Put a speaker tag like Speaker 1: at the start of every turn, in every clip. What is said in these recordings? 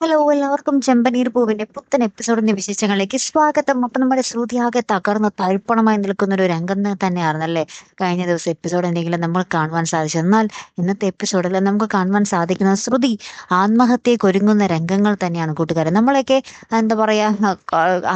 Speaker 1: Hello എല്ലാവർക്കും ചെമ്പനീർ പൂവിന്റെ പുത്തൻ എപ്പിസോഡിന്റെ വിശേഷങ്ങളിലേക്ക് സ്വാഗതം. അപ്പൊ നമ്മുടെ ശ്രുതി ആകെ തകർന്ന് തഴുപ്പണമായി നിൽക്കുന്ന ഒരു രംഗം തന്നെയായിരുന്നല്ലേ? കഴിഞ്ഞ ദിവസം എപ്പിസോഡ് എന്തെങ്കിലും നമ്മൾ കാണുവാൻ സാധിച്ചു. എന്നാൽ ഇന്നത്തെ എപ്പിസോഡിൽ നമുക്ക് കാണുവാൻ സാധിക്കുന്ന ശ്രുതി ആത്മഹത്യക്ക് ഒരുങ്ങുന്ന രംഗങ്ങൾ തന്നെയാണ് കൂട്ടുകാരെ. നമ്മളൊക്കെ എന്താ പറയാ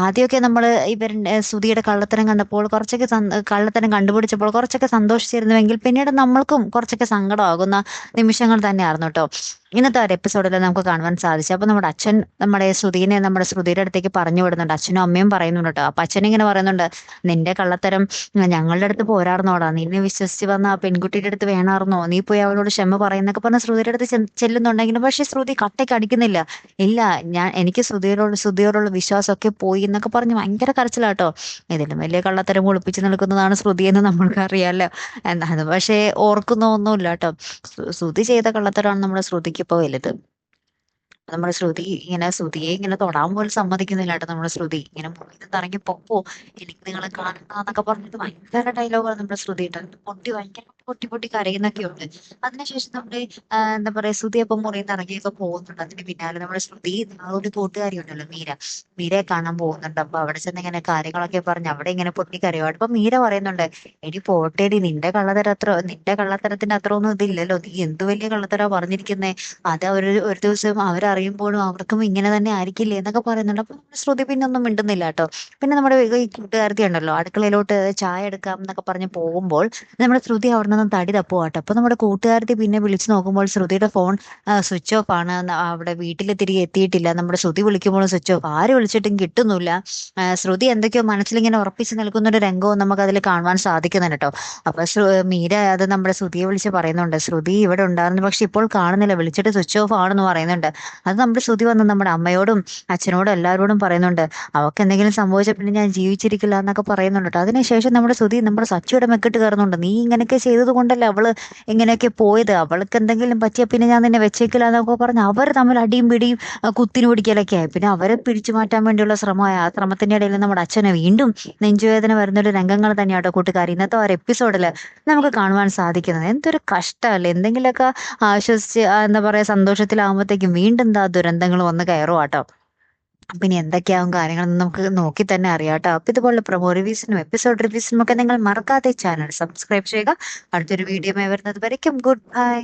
Speaker 1: ആദ്യമൊക്കെ നമ്മൾ ഇവരുടെ ശ്രുതിയുടെ കള്ളത്തരം കണ്ടപ്പോൾ കുറച്ചൊക്കെ കള്ളത്തരം കണ്ടുപിടിച്ചപ്പോൾ കുറച്ചൊക്കെ സന്തോഷിച്ചിരുന്നുവെങ്കിൽ പിന്നീട് നമ്മൾക്കും കുറച്ചൊക്കെ സങ്കടമാകുന്ന നിമിഷങ്ങൾ തന്നെയായിരുന്നു കേട്ടോ ഇന്നത്തെ ഒരു എപ്പിസോഡിൽ നമുക്ക് കാണുവാൻ സാധിച്ചു. അപ്പൊ നമ്മുടെ അച്ഛൻ നമ്മുടെ ശ്രുതിനെ നമ്മുടെ ശ്രുതിയുടെ അടുത്തേക്ക് പറഞ്ഞു വിടുന്നുണ്ട്. അച്ഛനും അമ്മയും പറയുന്നുണ്ട് കേട്ടോ. അപ്പൊ അച്ഛൻ ഇങ്ങനെ പറയുന്നുണ്ട് നിന്റെ കള്ളത്തരം ഞങ്ങളുടെ അടുത്ത് പോരാർന്നോടാ നിന്നെ വിശ്വസിച്ച് വന്ന ആ പെൺകുട്ടിയുടെ അടുത്ത് വേണമായിരുന്നോ നീ പോയി അവളോട് ക്ഷമ പറയുന്നൊക്കെ പറഞ്ഞ ശ്രുതിയുടെ അടുത്ത് ചെല്ലുന്നുണ്ടെങ്കിലും പക്ഷെ ശ്രുതി കട്ടയ്ക്ക് അടിക്കുന്നില്ല. ഇല്ല ഞാൻ എനിക്ക് ശ്രുതിയോടുള്ള ശ്രുതിയോടുള്ള വിശ്വാസമൊക്കെ പോയി എന്നൊക്കെ പറഞ്ഞ് ഭയങ്കര കരച്ചിലാട്ടോ ഇതിലും വലിയ കള്ളത്തരം ഒളിപ്പിച്ച് നിൽക്കുന്നതാണ് ശ്രുതി എന്ന് നമ്മൾക്ക് അറിയാമല്ലോ എന്നാ പക്ഷേ ഓർക്കുന്ന ഒന്നുമില്ല കേട്ടോ. ശ്രുതി ചെയ്ത കള്ളത്തരമാണ് നമ്മുടെ ശ്രുതിക്ക് ഇപ്പൊ വലുത്. നമ്മുടെ ശ്രുതി ഇങ്ങനെ ശ്രുതിയെ ഇങ്ങനെ തൊടാൻ പോലും സമ്മതിക്കുന്നില്ല നമ്മുടെ ശ്രുതി. ഇങ്ങനെ മുറിയിൽ ഇറങ്ങി പൊക്കോ എനിക്ക് നിങ്ങളെ കാണണമെന്നൊക്കെ പറഞ്ഞിട്ട് ഭയങ്കര ഡയലോഗാണ് നമ്മുടെ ശ്രുതി. ഇട്ടത് പൊട്ടി ഭയങ്കര പൊട്ടി പൊട്ടി കരയുന്നൊക്കെ ഉണ്ട്. അതിനുശേഷം നമ്മുടെ എന്താ പറയാ ശ്രുതി അപ്പം മുറിയിൽ നിന്ന് ഇറങ്ങിയൊക്കെ പോകുന്നുണ്ട്. അതിന് പിന്നാലെ നമ്മുടെ ശ്രുതി ഒരു കൂട്ടുകാരി ഉണ്ടല്ലോ മീര. മീരയെ കാണാൻ പോകുന്നുണ്ട്. അപ്പൊ അവിടെ ചെന്ന് ഇങ്ങനെ കാര്യങ്ങളൊക്കെ പറഞ്ഞ് അവിടെ ഇങ്ങനെ പൊട്ടി കരയുവാണ് അപ്പൊ മീര പറയുന്നുണ്ട് എടി പോട്ടേടി നിന്റെ കള്ളതര അത്ര നിന്റെ കള്ളത്തരത്തിന്റെ അത്ര ഒന്നും ഇതില്ലല്ലോ. നീ എന്ത് വലിയ കള്ളത്തരാ പറഞ്ഞിരിക്കുന്നേ? അത് അവർ ഒരു ദിവസം അവരറിയുമ്പോഴും അവർക്കും ഇങ്ങനെ തന്നെ ആയിരിക്കില്ലേ? എന്നൊക്കെ പറയുന്നുണ്ട്. അപ്പൊ ശ്രുതി പിന്നെ ഒന്നും മിണ്ടുന്നില്ല കേട്ടോ. പിന്നെ നമ്മുടെ ഈ കൂട്ടുകാരത്തി ഉണ്ടല്ലോ അടുക്കളയിലോട്ട് ചായ എടുക്കാം എന്നൊക്കെ പറഞ്ഞ് പോകുമ്പോൾ നമ്മുടെ ശ്രുതി അവിടെ നിന്ന് തടി തപ്പുവാട്ടോ. അപ്പൊ നമ്മുടെ കൂട്ടുകാരത്തി പിന്നെ വിളിച്ചു നോക്കുമ്പോൾ ശ്രുതിയുടെ ഫോൺ സ്വിച്ച് ഓഫ് ആണ്. അവിടെ വീട്ടിൽ തിരികെ എത്തിയിട്ടില്ല. നമ്മുടെ ശ്രുതി വിളിക്കുമ്പോൾ സ്വിച്ച് ഓഫ്. ആര് വിളിച്ചിട്ടും കിട്ടുന്നില്ല. ശ്രുതി എന്തൊക്കെയോ മനസ്സിലിങ്ങനെ ഉറപ്പിച്ച് നിൽക്കുന്ന ഒരു രംഗവും നമുക്ക് അതിൽ കാണുവാൻ സാധിക്കുന്നുണ്ട് കേട്ടോ അപ്പൊ മീര അത് നമ്മുടെ ശ്രുതിയെ വിളിച്ച് പറയുന്നുണ്ട്. ശ്രുതി ഇവിടെ ഉണ്ടായിരുന്നു. പക്ഷെ ഇപ്പോൾ കാണുന്നില്ല. വിളിച്ചിട്ട് സ്വിച്ച് ഓഫ് ആണെന്ന് പറയുന്നുണ്ട്. അത് നമ്മുടെ ശ്രുതി വന്ന് നമ്മുടെ അമ്മയോടും അച്ഛനോടും എല്ലാവരോടും പറയുന്നുണ്ട്. അവർക്ക് എന്തെങ്കിലും സംഭവിച്ച പിന്നെ ഞാൻ ജീവിച്ചിരിക്കില്ല എന്നൊക്കെ പറയുന്നുണ്ട് കേട്ടോ അതിനുശേഷം നമ്മുടെ ശ്രുതി നമ്മുടെ സച്ചിയുടെ മെക്കിട്ട് കയറുന്നുണ്ട്. നീ ഇങ്ങനെയൊക്കെ ചെയ്തത് കൊണ്ടല്ലേ അവൾ ഇങ്ങനെയൊക്കെ പോയത്? അവൾക്ക് എന്തെങ്കിലും പറ്റിയ പിന്നെ ഞാൻ നിന്നെ വെച്ചേക്കില്ല എന്നൊക്കെ പറഞ്ഞ് അവർ തമ്മിൽ അടിയും പിടിയും കുത്തിനു പിടിക്കലൊക്കെ ആയി. പിന്നെ അവരെ പിടിച്ചു മാറ്റാൻ വേണ്ടിയുള്ള ശ്രമമായ ആ ശ്രമത്തിന്റെ ഇടയിൽ നമ്മുടെ അച്ഛനെ വീണ്ടും നെഞ്ചുവേദന വരുന്നൊരു രംഗങ്ങൾ തന്നെയാണ് കൂട്ടുകാർ ഇന്നത്തെ ഒരു എപ്പിസോഡിൽ നമുക്ക് കാണുവാൻ സാധിക്കുന്നത്. എന്തൊരു കഷ്ടമല്ലേ? എന്തെങ്കിലുമൊക്കെ ആശ്വസിച്ച് എന്താ പറയാ സന്തോഷത്തിലാകുമ്പോഴത്തേക്കും വീണ്ടും എന്താ ദുരന്തങ്ങൾ വന്ന് കയറുവാട്ടോ പിന്നെ എന്തൊക്കെയാവും കാര്യങ്ങളെന്ന് നമുക്ക് നോക്കി തന്നെ അറിയാം കേട്ടോ അപ്പൊ ഇതുപോലെ പ്രൊമോ റിവ്യൂസിനും എപ്പിസോഡ് റിവ്യൂസിനും ഒക്കെ നിങ്ങൾ മറക്കാതെ ചാനൽ സബ്സ്ക്രൈബ് ചെയ്യുക. അടുത്തൊരു വീഡിയോ വരുന്നത് വരയ്ക്കും. Good bye